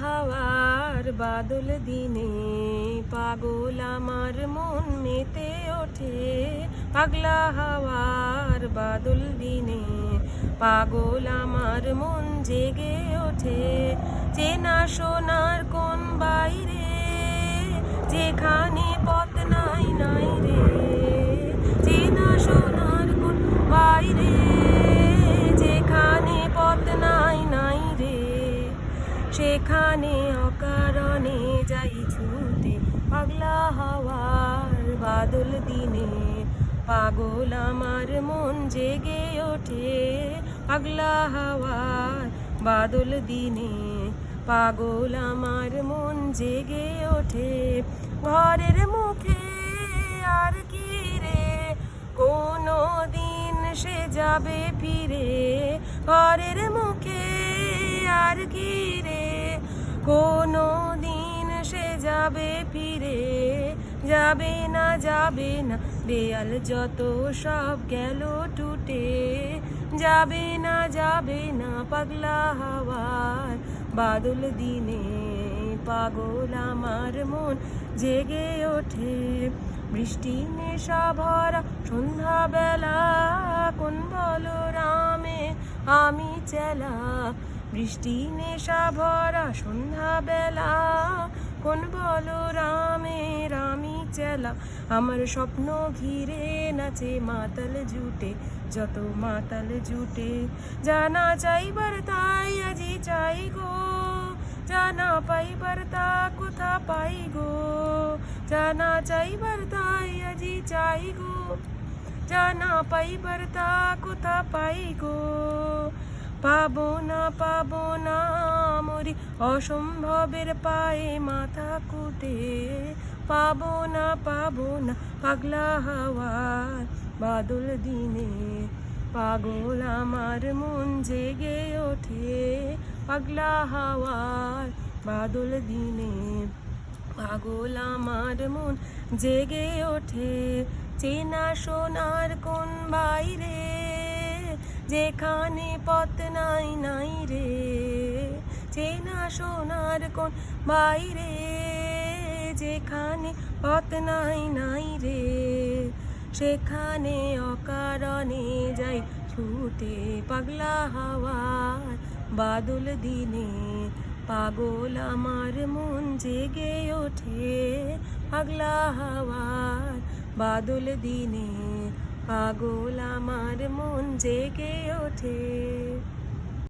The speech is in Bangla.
হাওয়ার বাদল দিনে পাগল আমার মন মেতে ওঠে। পাগলা হাওয়ার বাদল দিনে পাগল আমার মন জেগে ওঠে। চেনা সোনার কোন বাইরে? যেখানে সেখানে অকারণে যাই ছুটে, পাগলা হাওয়ার বাদল দিনে। পাগল আমার মন জেগে ওঠে, পাগলা হাওয়ার বাদল দিনে। পাগল আমার মন জেগে ওঠে, ঘরের মুখে আর কি রে? কোনো দিন সে যাবে ফিরে, ঘরের মুখে আর কি রে কোনো দিন সে যাবে ফিরে। যাবে না যাবে না, দেয়াল যত সব গেল টুটে। যাবে না যাবে না, পাগলা হাওয়ার বাদল দিনে পাগল আমার মন জেগে ওঠে। বৃষ্টি, নেশা ভরা সন্ধ্যাবেলা, কোন বলো রামে আমি চেলা বৃষ্টি নেশা ভরা সন্ধ্যাবেলা। কোন বলো রামের রামি চেলা। আমার স্বপ্ন ঘিরে নাচে, মাতাল জুটে, যত মাতাল জুটে। জানা চাইবার তাই আজি চাই গো। জানা পাইবার তা কোথা পাই গো? জানা চাইবার তাই আজি চাই গো। জানা পাইবার তা কোথা পাই গো? পাবো না পাবো না মরি অসম্ভবের পায়ে মাথা কুটে। পাবো না পাবো না পাগলা হাওয়ার বাদল দিনে। পাগল আমার মন জেগে ওঠে। পাগলা হাওয়ার বাদল দিনে। পাগল আমার মন জেগে ওঠে। চেনা সোনার কোন বাইরে? যেখানে পথ নাই নাই রে। চেনা সোনার কোন বাইরে। যেখানে পথ নাই নাই রে। সেখানে অকারণে যাই ছুটে পাগলা হাওয়ার বাদল দিনে। পাগল আমার মন জেগে ওঠে পাগলা হাওয়ার বাদল দিনে। পাগল আমার মন জেগে ওঠে।